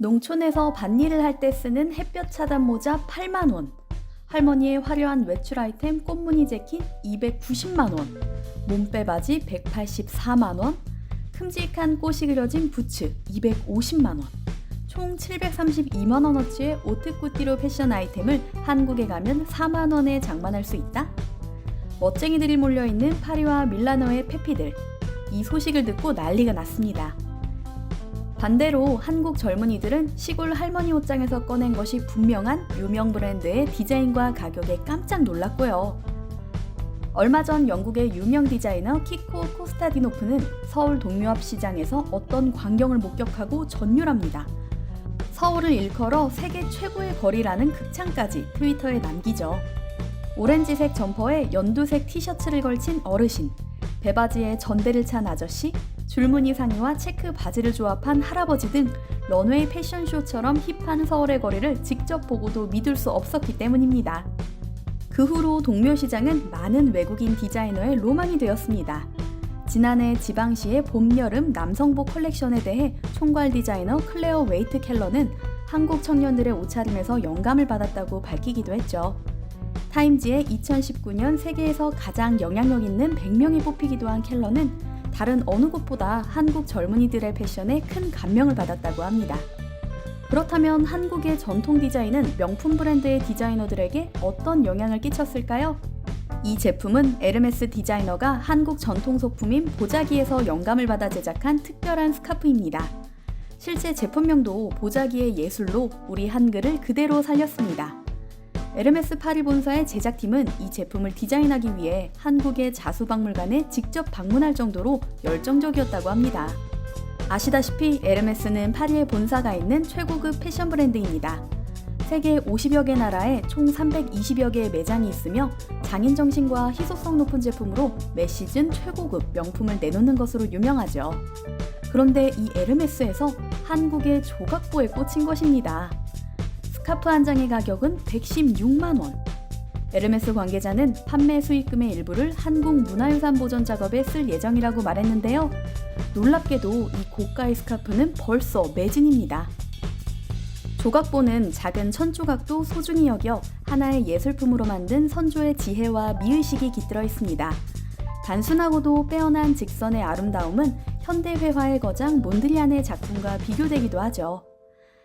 농촌에서 밭일을 할 때 쓰는 햇볕 차단 모자 8만 원. 할머니의 화려한 외출 아이템 꽃무늬 재킷 290만 원. 몸빼 바지 184만 원. 큼직한 꽃이 그려진 부츠 250만 원. 총 732만 원어치의 오트쿠티로 패션 아이템을 한국에 가면 4만 원에 장만할 수 있다. 멋쟁이들이 몰려 있는 파리와 밀라노의 페피들. 이 소식을 듣고 난리가 났습니다. 반대로 한국 젊은이들은 시골 할머니 옷장에서 꺼낸 것이 분명한 유명 브랜드의 디자인과 가격에 깜짝 놀랐고요. 얼마 전 영국의 유명 디자이너 키코 코스타디노프는 서울 동묘앞 시장에서 어떤 광경을 목격하고 전율합니다. 서울을 일컬어 세계 최고의 거리라는 극찬까지 트위터에 남기죠. 오렌지색 점퍼에 연두색 티셔츠를 걸친 어르신, 배바지에 전대를 찬 아저씨, 줄무늬 상의와 체크 바지를 조합한 할아버지 등 런웨이 패션쇼처럼 힙한 서울의 거리를 직접 보고도 믿을 수 없었기 때문입니다. 그 후로 동묘시장은 많은 외국인 디자이너의 로망이 되었습니다. 지난해 지방시의 봄, 여름 남성복 컬렉션에 대해 총괄 디자이너 클레어 웨이트 켈러는 한국 청년들의 옷차림에서 영감을 받았다고 밝히기도 했죠. 타임지의 2019년 세계에서 가장 영향력 있는 100명이 뽑히기도 한 켈러는 다른 어느 곳보다 한국 젊은이들의 패션에 큰 감명을 받았다고 합니다. 그렇다면 한국의 전통 디자인은 명품 브랜드의 디자이너들에게 어떤 영향을 끼쳤을까요? 이 제품은 에르메스 디자이너가 한국 전통 소품인 보자기에서 영감을 받아 제작한 특별한 스카프입니다. 실제 제품명도 보자기의 예술로 우리 한글을 그대로 살렸습니다. 에르메스 파리 본사의 제작팀은 이 제품을 디자인하기 위해 한국의 자수박물관에 직접 방문할 정도로 열정적이었다고 합니다. 아시다시피 에르메스는 파리에 본사가 있는 최고급 패션 브랜드입니다. 세계 50여 개 나라에 총 320여 개의 매장이 있으며 장인 정신과 희소성 높은 제품으로 매 시즌 최고급 명품을 내놓는 것으로 유명하죠. 그런데 이 에르메스에서 한국의 조각보에 꽂힌 것입니다. 스카프 한 장의 가격은 116만 원. 에르메스 관계자는 판매 수익금의 일부를 한국 문화유산 보존 작업에 쓸 예정이라고 말했는데요. 놀랍게도 이 고가의 스카프는 벌써 매진입니다. 조각보는 작은 천조각도 소중히 여겨 하나의 예술품으로 만든 선조의 지혜와 미의식이 깃들어 있습니다. 단순하고도 빼어난 직선의 아름다움은 현대 회화의 거장 몬드리안의 작품과 비교되기도 하죠.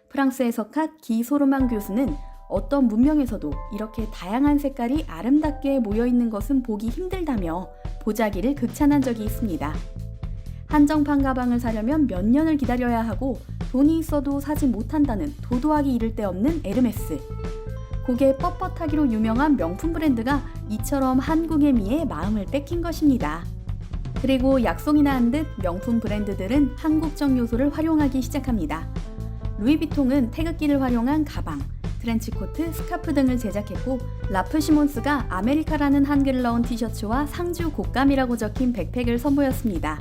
프랑스의 석학 기소르만 교수는 어떤 문명에서도 이렇게 다양한 색깔이 아름답게 모여 있는 것은 보기 힘들다며 보자기를 극찬한 적이 있습니다. 한정판 가방을 사려면 몇 년을 기다려야 하고 돈이 있어도 사지 못한다는 도도하기 이를 데 없는 에르메스. 고개 뻣뻣하기로 유명한 명품 브랜드가 이처럼 한국의 미에 마음을 뺏긴 것입니다. 그리고 약속이나 한 듯 명품 브랜드들은 한국적 요소를 활용하기 시작합니다. 루이비통은 태극기를 활용한 가방, 트렌치코트, 스카프 등을 제작했고 라프 시몬스가 아메리카라는 한글을 넣은 티셔츠와 상주 곶감이라고 적힌 백팩을 선보였습니다.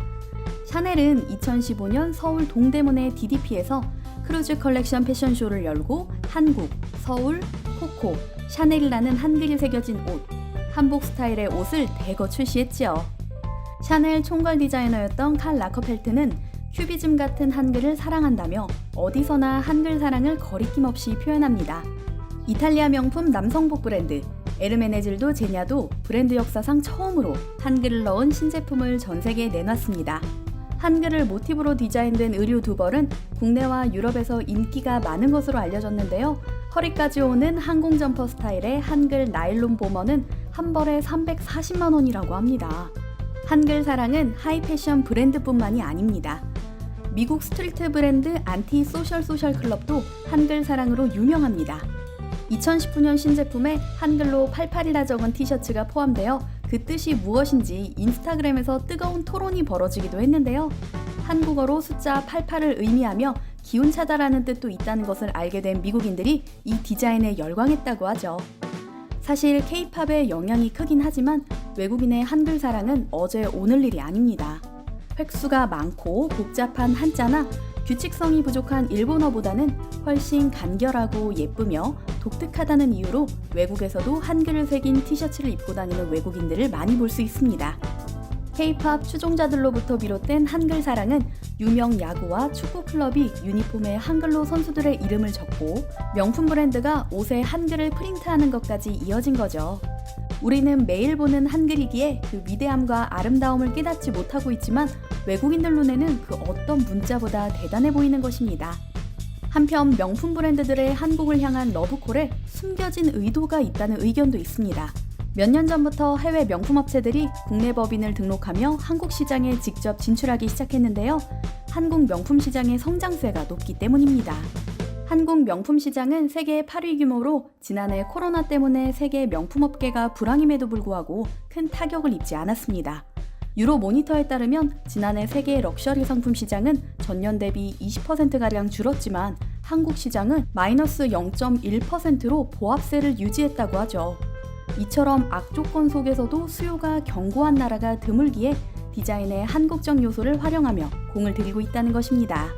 샤넬은 2015년 서울 동대문의 DDP에서 크루즈 컬렉션 패션쇼를 열고 한국, 서울, 코코, 샤넬이라는 한글이 새겨진 옷, 한복 스타일의 옷을 대거 출시했지요. 샤넬 총괄 디자이너였던 칼 라커펠트는 큐비즘 같은 한글을 사랑한다며 어디서나 한글 사랑을 거리낌 없이 표현합니다. 이탈리아 명품 남성복 브랜드 에르메네질도 제냐도 브랜드 역사상 처음으로 한글을 넣은 신제품을 전 세계에 내놨습니다. 한글을 모티브로 디자인된 의류 두 벌은 국내와 유럽에서 인기가 많은 것으로 알려졌는데요. 허리까지 오는 항공 점퍼 스타일의 한글 나일론 보머는 한 벌에 340만 원이라고 합니다. 한글 사랑은 하이 패션 브랜드뿐만이 아닙니다. 미국 스트리트 브랜드 안티 소셜 소셜 클럽도 한글 사랑으로 유명합니다. 2019년 신제품에 한글로 88이라 적은 티셔츠가 포함되어 그 뜻이 무엇인지 인스타그램에서 뜨거운 토론이 벌어지기도 했는데요. 한국어로 숫자 88을 의미하며 기운 차다라는 뜻도 있다는 것을 알게 된 미국인들이 이 디자인에 열광했다고 하죠. 사실 케이팝의 영향이 크긴 하지만 외국인의 한글 사랑은 어제 오늘 일이 아닙니다. 획수가 많고 복잡한 한자나 규칙성이 부족한 일본어보다는 훨씬 간결하고 예쁘며 독특하다는 이유로 외국에서도 한글을 새긴 티셔츠를 입고 다니는 외국인들을 많이 볼 수 있습니다. K-팝 추종자들로부터 비롯된 한글 사랑은 유명 야구와 축구 클럽이 유니폼에 한글로 선수들의 이름을 적고 명품 브랜드가 옷에 한글을 프린트하는 것까지 이어진 거죠. 우리는 매일 보는 한글이기에 그 위대함과 아름다움을 깨닫지 못하고 있지만 외국인들 눈에는 그 어떤 문자보다 대단해 보이는 것입니다. 한편 명품 브랜드들의 한국을 향한 러브콜에 숨겨진 의도가 있다는 의견도 있습니다. 몇 년 전부터 해외 명품 업체들이 국내 법인을 등록하며 한국 시장에 직접 진출하기 시작했는데요. 한국 명품 시장의 성장세가 높기 때문입니다. 한국 명품 시장은 세계 8위 규모로 지난해 코로나 때문에 세계 명품 업계가 불황임에도 불구하고 큰 타격을 입지 않았습니다. 유로 모니터에 따르면 지난해 세계 럭셔리 상품 시장은 전년 대비 20%가량 줄었지만 한국 시장은 마이너스 0.1%로 보합세를 유지했다고 하죠. 이처럼 악조건 속에서도 수요가 견고한 나라가 드물기에 디자인의 한국적 요소를 활용하며 공을 들이고 있다는 것입니다.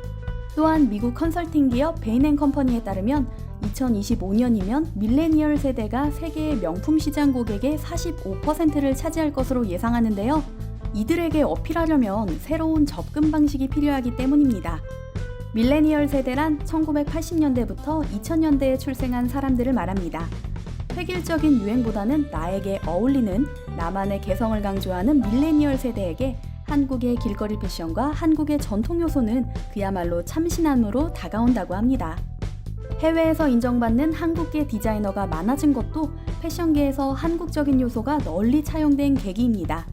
또한 미국 컨설팅 기업 베인앤컴퍼니에 따르면 2025년이면 밀레니얼 세대가 세계의 명품 시장 고객의 45%를 차지할 것으로 예상하는데요. 이들에게 어필하려면 새로운 접근 방식이 필요하기 때문입니다. 밀레니얼 세대란 1980년대부터 2000년대에 출생한 사람들을 말합니다. 획일적인 유행보다는 나에게 어울리는 나만의 개성을 강조하는 밀레니얼 세대에게 한국의 길거리 패션과 한국의 전통 요소는 그야말로 참신함으로 다가온다고 합니다. 해외에서 인정받는 한국계 디자이너가 많아진 것도 패션계에서 한국적인 요소가 널리 차용된 계기입니다.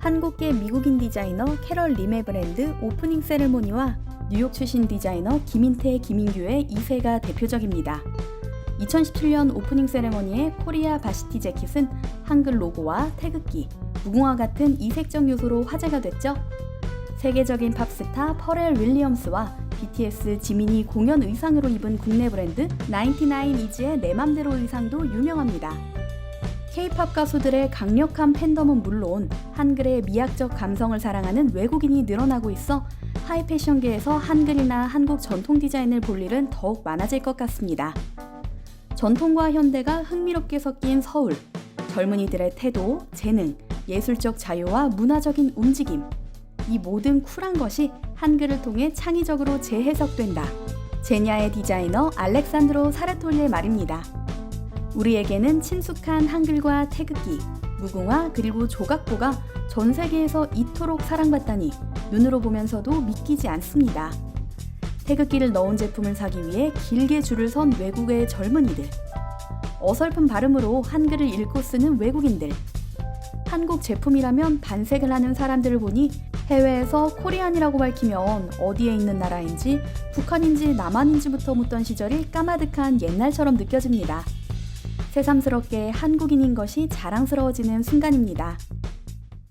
한국계 미국인 디자이너 캐럴 림의 브랜드 오프닝 세레모니와 뉴욕 출신 디자이너 김인태, 김인규의 2세가 대표적입니다. 2017년 오프닝 세레머니의 코리아 바시티 재킷은 한글 로고와 태극기, 무궁화 같은 이색적 요소로 화제가 됐죠. 세계적인 팝스타 퍼렐 윌리엄스와 BTS 지민이 공연 의상으로 입은 국내 브랜드 99이즈의 내 맘대로 의상도 유명합니다. K-팝 가수들의 강력한 팬덤은 물론 한글의 미학적 감성을 사랑하는 외국인이 늘어나고 있어 하이 패션계에서 한글이나 한국 전통 디자인을 볼 일은 더욱 많아질 것 같습니다. 전통과 현대가 흥미롭게 섞인 서울. 젊은이들의 태도, 재능, 예술적 자유와 문화적인 움직임. 이 모든 쿨한 것이 한글을 통해 창의적으로 재해석된다. 제냐의 디자이너 알렉산드로 사르톨리의 말입니다. 우리에게는 친숙한 한글과 태극기, 무궁화 그리고 조각보가 전 세계에서 이토록 사랑받다니 눈으로 보면서도 믿기지 않습니다. 태극기를 넣은 제품을 사기 위해 길게 줄을 선 외국의 젊은이들. 어설픈 발음으로 한글을 읽고 쓰는 외국인들. 한국 제품이라면 반색을 하는 사람들을 보니 해외에서 코리안이라고 밝히면 어디에 있는 나라인지 북한인지 남한인지부터 묻던 시절이 까마득한 옛날처럼 느껴집니다. 새삼스럽게 한국인인 것이 자랑스러워지는 순간입니다.